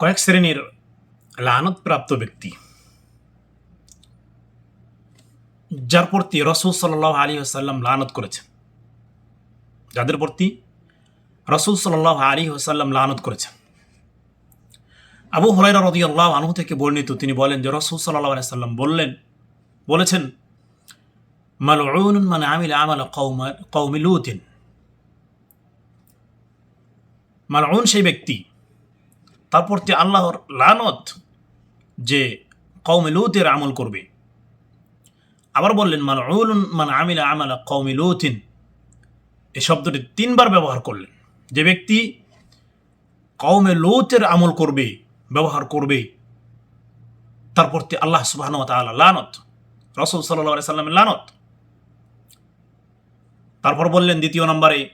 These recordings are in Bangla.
কয়েক শ্রেণির লানতপ্রাপ্ত ব্যক্তি, যার প্রতি রসুল সাল্লাহ আলী আসাল্লাম লানত করেছেন। যাদের প্রতি রসুল সাল্লাহ আলী আসাল্লাম লানত করেছেন। আবু হরাইরা রদি আল্লাহ আনহু থেকে বর্ণিত তিনি বলেন যে, রসুল সাল্লাহ আলি সাল্লাম বললেন, বলেছেন মানে আমিল আমাল কৌমি লুতিন। মালউন সেই ব্যক্তি তার প্রতি আল্লাহর লানত যে কৌমে লুতের আমল করবে। আবার বললেন মালউন মানে আমিল আমাল কৌমি লুতিন। এই শব্দটি তিনবার ব্যবহার করলেন। যে ব্যক্তি কৌমে লৌতের আমল করবে, ব্যবহার করবে তার প্রতি আল্লাহ সুবাহ লানত, রসুল সাল্লা সাল্লামের লানত। তারপর বললেন দ্বিতীয় নম্বরে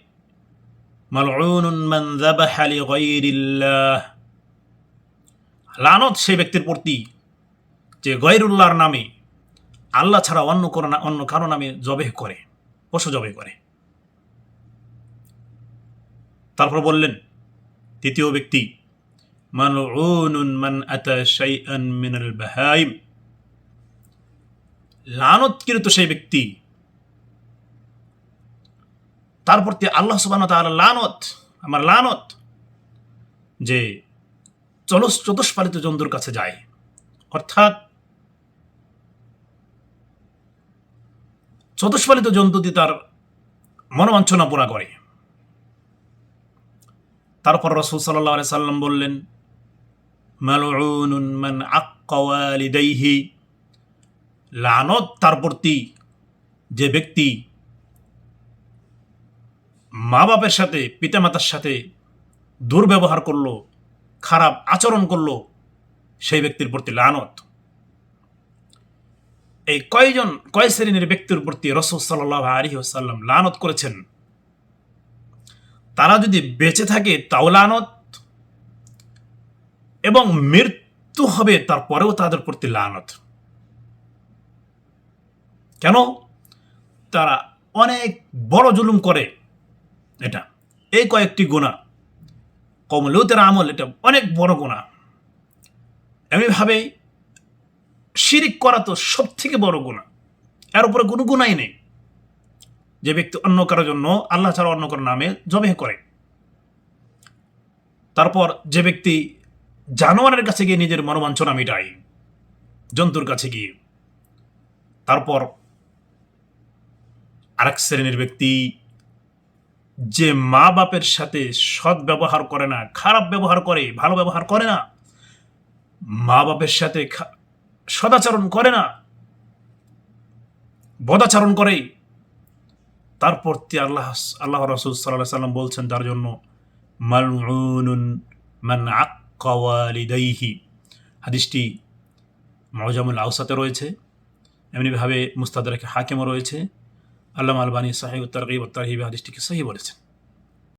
লানত সেই ব্যক্তির প্রতি যে গৈরুল্লাহর নামে আল্লাহ ছাড়া অন্য কোনো অন্য কারও নামে জবেহ করে পশু জবে করে। তারপর বললেন, তৃতীয় ব্যক্তি লানতকৃত সেই ব্যক্তি, তার প্রতি আল্লাহ তাআলা লানত, আমার লানত, যে চলস চতুষ্পালিত জন্তুর কাছে যায় অর্থাৎ চতুষ্পালিত জন্তুটি তার মনোবাঞ্ছনা পুরা করে। তারপর রসুল সাল্লাহ আলি সাল্লাম বললেন, মালউনুন মান আক্কাওয়ালিদাইহি লানত তার প্রতি যে ব্যক্তি মা বাপের সাথে, পিতামাতার সাথে দুর্ব্যবহার করল খারাপ আচরণ করল সেই ব্যক্তির প্রতি লানত। এই কয়জন, কয় শ্রেণির ব্যক্তির প্রতি রসুল সাল্লাহ আলী সাল্লাম লানত করেছেন? তারা যদি বেঁচে থাকে তাও লানত এবং মৃত্যু হবে তারপরেও তাদের প্রতি লানত। কেন? তারা অনেক বড় জুলুম করে। এটা, এই কয়েকটি গুণা কমলৌতের আমল এটা অনেক বড় গুণা এমনিভাবে শিরিক করা তো সব থেকে বড় গুণা এর উপরে কোনো গুণাই নেই। যে ব্যক্তি অন্য কারোর জন্য আল্লাহ ছাড়া অন্য কারোর নামে জবে করে। তারপর যে ব্যক্তি জানোয়ারের কাছে গিয়ে নিজের মনোবাঞ্ছনা মিটায়, জন্তুর কাছে গিয়ে। তারপর আরেক শ্রেণির ব্যক্তি যে মা বাপের সাথে সৎ ব্যবহার করে না, খারাপ ব্যবহার করে, ভালো ব্যবহার করে না, মা বাপের সাথে সদাচরণ করে না, বদাচরণ করে তার প্রতি আল্লাহ আল্লাহ রসুল সাল্লাহ সাল্লাম বলছেন তার জন্য, মালউনুন মান হাদিসটি মজামুল আউসাতে রয়েছে। এমনিভাবে মুস্তাদারাকে হাকিমও রয়েছে। আল্লাহ আলবানী সাহেব গিব উত্তর হাদিসটিকে সহি বলেছেন।